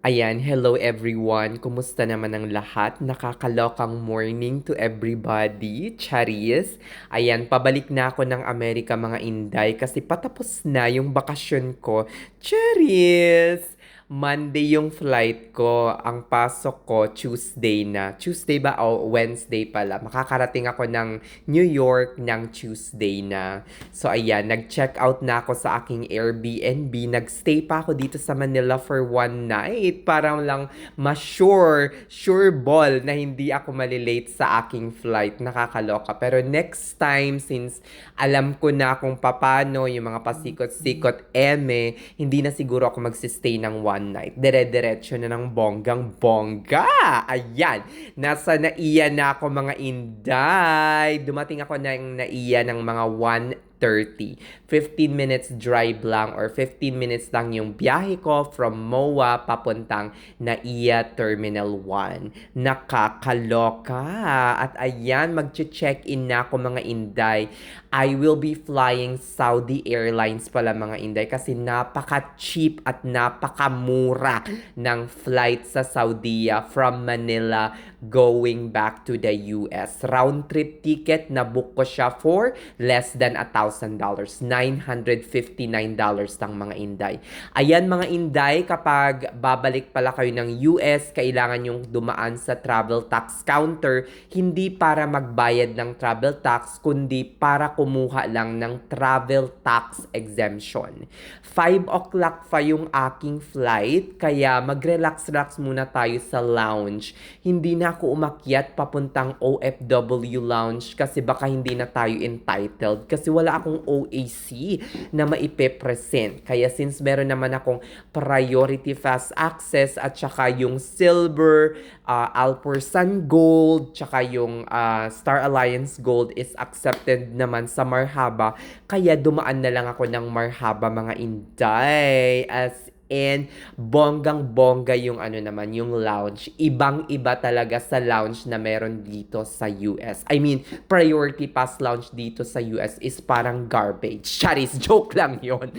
Ayan, hello everyone. Kumusta naman ang lahat? Nakakalokang morning to everybody. Charis. Ayan, pabalik na ako ng Amerika mga Inday kasi patapos na yung bakasyon ko. Charis! Monday yung flight ko. Ang pasok ko Tuesday na. Tuesday ba? O Wednesday pala. Makakarating ako ng New York ng Tuesday na. So ayan, nag-check out na ako sa aking Airbnb. Nagstay pa ako dito sa Manila for one night. Parang lang ma-sure, sure ball na hindi ako malilate sa aking flight. Nakakaloka. Pero next time, since alam ko na kung papano yung mga pasikot-sikot eme, hindi na siguro ako magsistay ng one night. Dire-diretso na ng bonggang-bongga. Ayan. Nasa naiya na ako mga inday. Dumating ako ng naiya ng mga 1.30. 15 minutes drive lang or 15 minutes lang yung biyahe ko from MOA papuntang NAIA Terminal 1. Nakakaloka. At ayan, mag-check-in na ako mga inday. I will be flying Saudi Airlines pala mga inday kasi napaka-cheap at napaka-mura ng flight sa Saudi from Manila going back to the US. Round trip ticket na book ko siya for less than a thousand. $959 lang mga inday. Ayan mga inday, kapag babalik pala kayo ng US, kailangan yung dumaan sa travel tax counter, hindi para magbayad ng travel tax, kundi para kumuha lang ng travel tax exemption. 5 o'clock pa yung aking flight, kaya mag-relax-relax muna tayo sa lounge. Hindi na ako umakyat papuntang OFW lounge kasi baka hindi na tayo entitled kasi wala akong OAC na maipe-present. Kaya since meron naman akong priority fast access at saka yung silver, uh, Alpersan Gold, tsaka yung uh, Star Alliance Gold is accepted naman sa Marhaba. Kaya dumaan na lang ako ng Marhaba mga inday. As And bonggang-bongga yung ano naman, yung lounge. Ibang-iba talaga sa lounge na meron dito sa US. I mean, priority pass lounge dito sa US is parang garbage. Charis, joke lang yon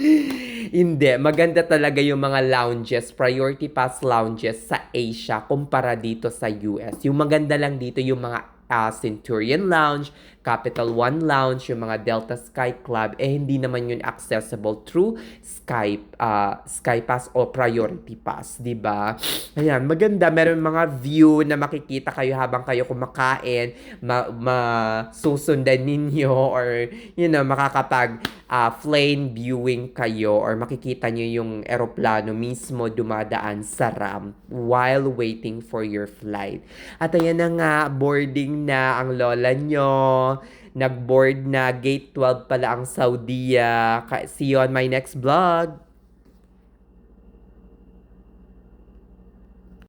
Hindi, maganda talaga yung mga lounges, priority pass lounges sa Asia kumpara dito sa US. Yung maganda lang dito yung mga uh, Centurion Lounge, Capital One Lounge, yung mga Delta Sky Club, eh hindi naman yun accessible through Sky, uh, Sky Pass o Priority Pass, di ba? Ayan, maganda. Meron mga view na makikita kayo habang kayo kumakain, ma, ma susundan ninyo or, you know, makakapag uh, flame viewing kayo or makikita nyo yung eroplano mismo dumadaan sa ramp while waiting for your flight. At ayan na nga, boarding na ang lola nyo nag-board na gate 12 pala ang Saudiya. See you on my next vlog.